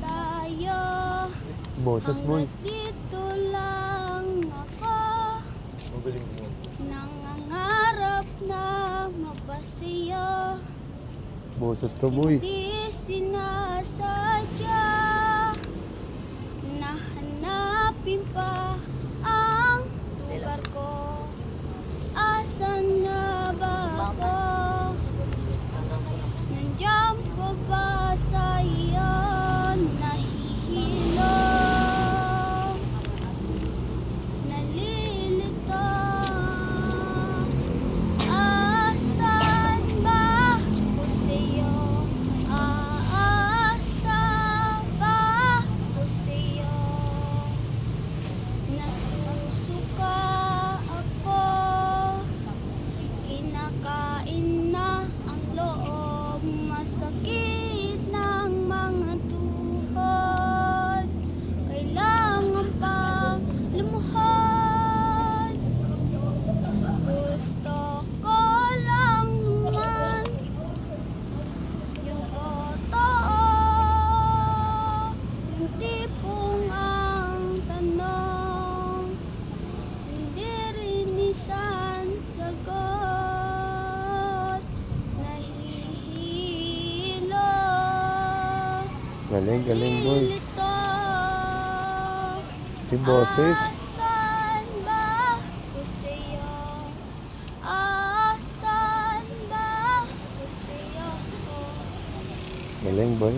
tayo. Boses, boy. dito lang ako. Magaling mo. Nangangarap na mapasiyo. Boses to, boy. Hindi sinasa শিকড় Galing, galing boy. Yung boses. Galing boy.